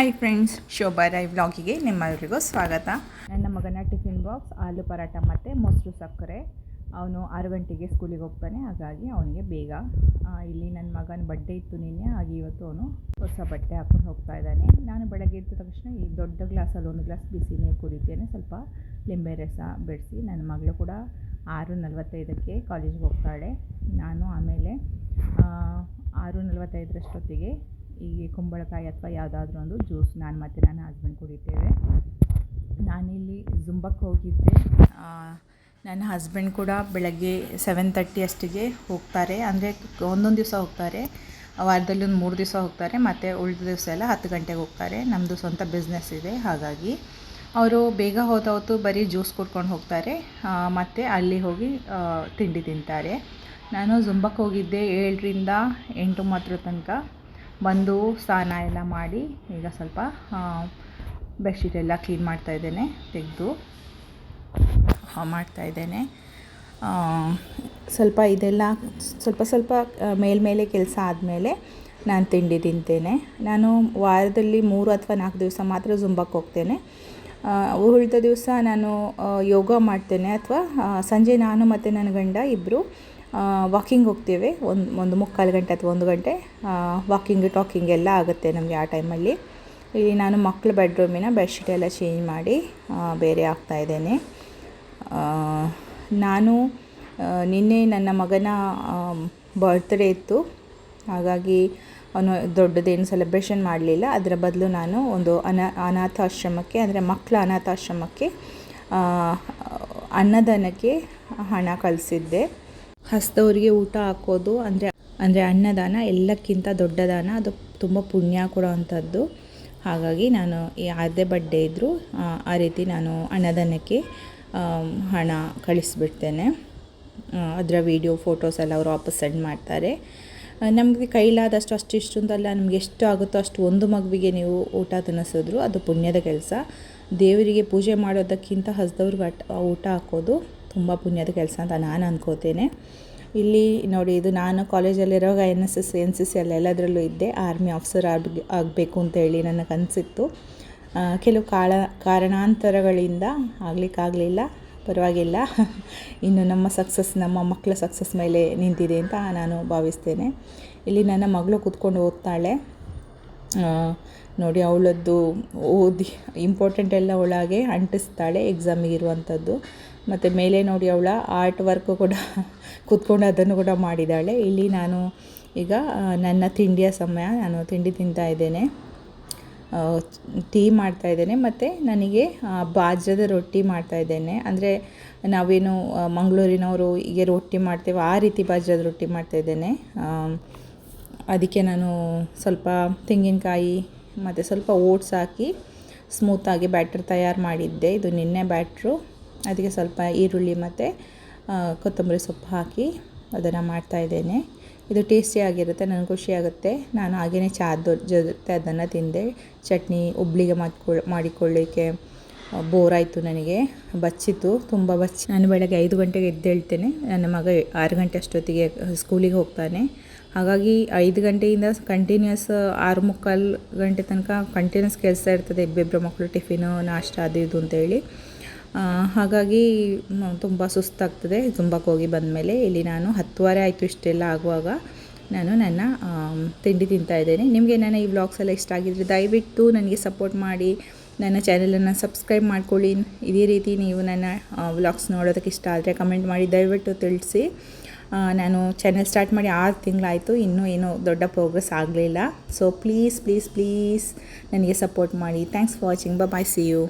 Hi friends Shobha Rai ವ್ಲಾಗಿಗೆ ನಿಮ್ಮೆಲ್ಲರಿಗೂ ಸ್ವಾಗತ. ನನ್ನ ಮಗನ ಟಿಫಿನ್ ಬಾಕ್ಸ್, ಆಲೂ ಪರಾಟ ಮತ್ತು ಮೊಸರು ಸಕ್ಕರೆ. ಅವನು ಆರು ಗಂಟೆಗೆ ಸ್ಕೂಲಿಗೆ ಹೋಗ್ತಾನೆ, ಹಾಗಾಗಿ ಅವನಿಗೆ ಬೇಗ. ಇಲ್ಲಿ ನನ್ನ ಮಗನ ಬಡ್ಡೆ ಇತ್ತು ನಿನ್ನೆ, ಹಾಗೆ ಇವತ್ತು ಅವನು ಹೊಸ ಬಟ್ಟೆ ಹಾಕ್ಕೊಂಡು ಹೋಗ್ತಾ ಇದ್ದಾನೆ. ನಾನು ಬೆಳಗ್ಗೆ ಎದ್ದ ತಕ್ಷಣ ಈ ದೊಡ್ಡ ಗ್ಲಾಸಲ್ಲಿ ಒಂದು ಗ್ಲಾಸ್ ಬಿಸಿ ನೀರು ಕುಡಿತೇನೆ. ಸ್ವಲ್ಪ ಲಿಂಬೆ ರಸ ಬೆಳೆಸಿ ನನ್ನ ಮಗಳು ಕೂಡ ಆರು ನಲವತ್ತೈದಕ್ಕೆ ಕಾಲೇಜಿಗೆ ಹೋಗ್ತಾಳೆ. ನಾನು ಆಮೇಲೆ ಆರು ನಲವತ್ತೈದರಷ್ಟೊತ್ತಿಗೆ ಈ ಕುಂಬಳಕಾಯಿ ಅಥವಾ ಯಾವುದಾದ್ರೂ ಒಂದು ಜ್ಯೂಸ್ ನಾನು ಮತ್ತು ನನ್ನ ಹಸ್ಬೆಂಡ್ ಕುಡಿತೇವೆ. ನಾನಿಲ್ಲಿ ಜುಂಬಕ್ಕೆ ಹೋಗಿದ್ದೆ. ನನ್ನ ಹಸ್ಬೆಂಡ್ ಕೂಡ ಬೆಳಗ್ಗೆ ಸೆವೆನ್ ತರ್ಟಿ ಅಷ್ಟಿಗೆ ಹೋಗ್ತಾರೆ. ಅಂದರೆ ಒಂದೊಂದು ದಿವಸ ಹೋಗ್ತಾರೆ. ವಾರದಲ್ಲಿ ಒಂದು ಮೂರು ದಿವಸ ಹೋಗ್ತಾರೆ. ಮತ್ತು ಉಳಿದ ದಿವಸ ಎಲ್ಲ ಹತ್ತು ಗಂಟೆಗೆ ಹೋಗ್ತಾರೆ. ನಮ್ಮದು ಸ್ವಂತ ಬಿಸ್ನೆಸ್ ಇದೆ ಹಾಗಾಗಿ. ಅವರು ಬೇಗ ಹೋದ ಹೊತ್ತು ಬರೀ ಜ್ಯೂಸ್ ಕುಡ್ಕೊಂಡು ಹೋಗ್ತಾರೆ. ಮತ್ತು ಅಲ್ಲಿ ಹೋಗಿ ತಿಂಡಿ ತಿಂತಾರೆ. ನಾನು ಜುಂಬಕ್ಕೆ ಹೋಗಿದ್ದೆ ಏಳರಿಂದ ಎಂಟು ಮಾತ್ರ ತನಕ. ಬಂದು ಸ್ನಾನ ಎಲ್ಲ ಮಾಡಿ ಈಗ ಸ್ವಲ್ಪ ಬೆಡ್ಶೀಟ್ ಎಲ್ಲ ಕ್ಲೀನ್ ಮಾಡ್ತಾ ಇದ್ದೇನೆ, ತೆಗೆದು ಮಾಡ್ತಾ ಇದ್ದೇನೆ. ಸ್ವಲ್ಪ ಇದೆಲ್ಲ, ಸ್ವಲ್ಪ ಸ್ವಲ್ಪ ಮೇಲ್ಮೇಲೆ ಕೆಲಸ ಆದಮೇಲೆ ನಾನು ತಿಂಡಿ ತಿಂತೇನೆ. ನಾನು ವಾರದಲ್ಲಿ ಮೂರು ಅಥವಾ ನಾಲ್ಕು ದಿವಸ ಮಾತ್ರ ಜುಂಬಕ್ಕೆ ಹೋಗ್ತೇನೆ. ಉಳಿದ ದಿವಸ ನಾನು ಯೋಗ ಮಾಡ್ತೇನೆ ಅಥವಾ ಸಂಜೆ ನಾನು ಮತ್ತು ನನ್ನ ಗಂಡ ಇಬ್ಬರು ವಾಕಿಂಗ್ ಹೋಗ್ತೇವೆ. ಒಂದು ಒಂದು ಮುಕ್ಕಾಲು ಗಂಟೆ ಅಥವಾ ಒಂದು ಗಂಟೆ. ವಾಕಿಂಗ್ ಟಾಕಿಂಗ್ ಎಲ್ಲ ಆಗುತ್ತೆ ನಮಗೆ ಆ ಟೈಮಲ್ಲಿ ಇಲ್ಲಿ ನಾನು ಮಕ್ಕಳ ಬೆಡ್ರೂಮಿನ ಬೆಡ್ಶೀಟ್ ಎಲ್ಲ ಚೇಂಜ್ ಮಾಡಿ ಬೇರೆ ಆಗ್ತಾ ಇದ್ದೇನೆ. ನಾನು ನಿನ್ನೆ ನನ್ನ ಮಗನ ಬರ್ತ್ಡೇ ಇತ್ತು. ಹಾಗಾಗಿ ಅವನು ದೊಡ್ಡದೇನು ಸೆಲೆಬ್ರೇಷನ್ ಮಾಡಲಿಲ್ಲ. ಅದರ ಬದಲು ನಾನು ಒಂದು ಅನಾ, ಅನಾಥಾಶ್ರಮಕ್ಕೆ, ಅಂದರೆ ಮಕ್ಕಳ ಅನಾಥಾಶ್ರಮಕ್ಕೆ ಅನ್ನದಾನಕ್ಕೆ ಹಣ ಕಳಿಸಿದ್ದೆ. ಹಸ್ದವರಿಗೆ ಊಟ ಹಾಕೋದು ಅಂದರೆ ಅಂದರೆ ಅನ್ನದಾನ ಎಲ್ಲಕ್ಕಿಂತ ದೊಡ್ಡ ದಾನ ಅದು ತುಂಬ ಪುಣ್ಯ ಕೊಡೋ ಅಂಥದ್ದು ಹಾಗಾಗಿ ನಾನು ಯಾವುದೇ ಬಡ್ಡೆ ಇದ್ದರೂ ಆ ರೀತಿ ನಾನು ಅನ್ನದಾನಕ್ಕೆ ಹಣ ಕಳಿಸ್ಬಿಡ್ತೇನೆ. ಅದರ ವೀಡಿಯೋ, ಫೋಟೋಸ್ ಎಲ್ಲ ಅವರು ವಾಪಸ್ ಸೆಂಡ್ ಮಾಡ್ತಾರೆ. ನಮಗೆ ಕೈಲಾದಷ್ಟು ಅಷ್ಟು ಇಷ್ಟು ಅಂತಲ್ಲ ನಮ್ಗೆ ಎಷ್ಟು ಆಗುತ್ತೋ ಅಷ್ಟು ಒಂದು ಮಗುವಿಗೆ ನೀವು ಊಟ ತಿನ್ನಿಸಿದ್ರು, ಅದು ಪುಣ್ಯದ ಕೆಲಸ. ದೇವರಿಗೆ ಪೂಜೆ ಮಾಡೋದಕ್ಕಿಂತ ಹಸ್ದವ್ರಿಗೆ ಊಟ ಹಾಕೋದು ತುಂಬ ಪುಣ್ಯದ ಕೆಲಸ ಅಂತ ನಾನು ಅನ್ಕೋತೇನೆ. ಇಲ್ಲಿ ನೋಡಿ, ಇದು ನಾನು ಕಾಲೇಜಲ್ಲಿರುವಾಗ N S S N C C ಅಲ್ಲಿ ಎಲ್ಲದರಲ್ಲೂ ಇದ್ದೆ. ಆರ್ಮಿ ಆಫೀಸರ್ ಆಗಿ, ಆಗಬೇಕು ಅಂತೇಳಿ ನನ್ನ ಕನಸಿತ್ತು. ಕೆಲವು ಕಾಳ, ಕಾರಣಾಂತರಗಳಿಂದ ಆಗಲಿಕ್ಕಾಗಲಿಲ್ಲ. ಪರವಾಗಿಲ್ಲ. ಇನ್ನು ನಮ್ಮ ಸಕ್ಸಸ್ ನಮ್ಮ ಮಕ್ಕಳ ಸಕ್ಸಸ್ ಮೇಲೆ ನಿಂತಿದೆ ಅಂತ ನಾನು ಭಾವಿಸ್ತೇನೆ. ಇಲ್ಲಿ ನನ್ನ ಮಗಳು ಕೂತ್ಕೊಂಡು ಓದ್ತಾಳೆ. ನೋಡಿ, ಅವಳದ್ದು ಓದಿ ಇಂಪಾರ್ಟೆಂಟ್ ಎಲ್ಲ ಅವಳಾಗೆ ಅಂಟಿಸ್ತಾಳೆ ಎಕ್ಸಾಮಿಗೆ ಇರುವಂಥದ್ದು. ಮತ್ತು ಮೇಲೆ ನೋಡಿ, ಅವಳ ಆರ್ಟ್ ವರ್ಕ್ ಕೂಡ ಕೂತ್ಕೊಂಡು ಅದನ್ನು ಕೂಡ ಮಾಡಿದ್ದಾಳೆ. ಇಲ್ಲಿ ನಾನು ಈಗ ನನ್ನ ತಿಂಡಿಯ ಸಮಯ, ನಾನು ತಿಂಡಿ ತಿಂತಾ ಇದ್ದೇನೆ. ಟೀ ಮಾಡ್ತಾ ಇದ್ದೇನೆ. ಮತ್ತು ನನಗೆ ಬಾಜ್ರದ ರೊಟ್ಟಿ ಮಾಡ್ತಾ ಇದ್ದೇನೆ. ಅಂದರೆ, ನಾವೇನು ಮಂಗಳೂರಿನವರು ಹೀಗೆ ರೊಟ್ಟಿ ಮಾಡ್ತೇವೆ, ಆ ರೀತಿ ಬಾಜ್ರದ ರೊಟ್ಟಿ ಮಾಡ್ತಾ ಇದ್ದೇನೆ. ಅದಕ್ಕೆ ನಾನು ಸ್ವಲ್ಪ ತೆಂಗಿನಕಾಯಿ ಮತ್ತು ಸ್ವಲ್ಪ ಓಟ್ಸ್ ಹಾಕಿ ಸ್ಮೂತಾಗಿ ಬ್ಯಾಟ್ರ್ ತಯಾರು ಮಾಡಿದ್ದೆ. ಇದು ನಿನ್ನೆ ಬ್ಯಾಟ್ರು. ಅದಕ್ಕೆ ಸ್ವಲ್ಪ ಈರುಳ್ಳಿ ಮತ್ತು ಕೊತ್ತಂಬರಿ ಸೊಪ್ಪು ಹಾಕಿ ಅದನ್ನು ಮಾಡ್ತಾಯಿದ್ದೇನೆ ಇದು ಟೇಸ್ಟಿಯಾಗಿರುತ್ತೆ ನನಗೆ ಖುಷಿಯಾಗುತ್ತೆ ನಾನು ಹಾಗೆಯೇ ಚಾದ ಜೊತೆ ಅದನ್ನು ತಿಂದೆ. ಚಟ್ನಿ ಉಬ್ಳಿಗೆ ಮಾಡ್ಕೊಳ್, ಮಾಡಿಕೊಳ್ಳಿಕ್ಕೆ ಬೋರ್ ಆಯಿತು ನನಗೆ. ಬಚ್ಚಿತ್ತು, ತುಂಬ ಬಚ್ಚಿ. ನಾನು ಬೆಳಗ್ಗೆ ಐದು ಗಂಟೆಗೆ ಎದ್ದೇಳ್ತೇನೆ. ನನ್ನ ಮಗ ಆರು ಗಂಟೆ ಅಷ್ಟೊತ್ತಿಗೆ ಸ್ಕೂಲಿಗೆ ಹೋಗ್ತಾನೆ. ಹಾಗಾಗಿ ಐದು ಗಂಟೆಯಿಂದ ಕಂಟಿನ್ಯೂಸ್ ಆರು ಮುಕ್ಕಾಲು ಗಂಟೆ ತನಕ ಕಂಟಿನ್ಯೂಸ್ ಕೆಲಸ ಇರ್ತದೆ. ಇಬ್ಬಿಬ್ಬರು ಮಕ್ಕಳು ಟಿಫಿನು, ನಾಷ್ಟ ಅದು ಇದು ಅಂತೇಳಿ ಹಾಗಾಗಿ ತುಂಬ ಸುಸ್ತಾಗ್ತದೆ. ಜುಂಬಕ್ಕೆ ಹೋಗಿ ಬಂದಮೇಲೆ ಇಲ್ಲಿ ನಾನು ಹತ್ತುವರೆ ಆಯಿತು ಇಷ್ಟೆಲ್ಲ ಆಗುವಾಗ ನಾನು ನನ್ನ ತಿಂಡಿ ತಿಂತಾ ಇದ್ದೇನೆ. ನಿಮಗೆ ನನ್ನ ಈ ವ್ಲಾಗ್ಸ್ ಎಲ್ಲ ಇಷ್ಟ ಆಗಿದ್ರೆ ದಯವಿಟ್ಟು ನನಗೆ ಸಪೋರ್ಟ್ ಮಾಡಿ, ನನ್ನ ಚಾನಲನ್ನು ಸಬ್ಸ್ಕ್ರೈಬ್ ಮಾಡ್ಕೊಳ್ಳಿ. ಇದೇ ರೀತಿ ನೀವು ನನ್ನ ವ್ಲಾಗ್ಸ್ ನೋಡೋದಕ್ಕೆ ಇಷ್ಟ ಆದರೆ ಕಮೆಂಟ್ ಮಾಡಿ ದಯವಿಟ್ಟು ತಿಳಿಸಿ. ನಾನು ಚಾನೆಲ್ ಸ್ಟಾರ್ಟ್ ಮಾಡಿ ಆರು ತಿಂಗಳಾಯಿತು, ಇನ್ನೂ ಏನೂ ದೊಡ್ಡ ಪ್ರೋಗ್ರೆಸ್ ಆಗಲಿಲ್ಲ. ಸೊ ಪ್ಲೀಸ್ ಪ್ಲೀಸ್ ಪ್ಲೀಸ್ ನನಗೆ ಸಪೋರ್ಟ್ ಮಾಡಿ. Thanks for watching bye see you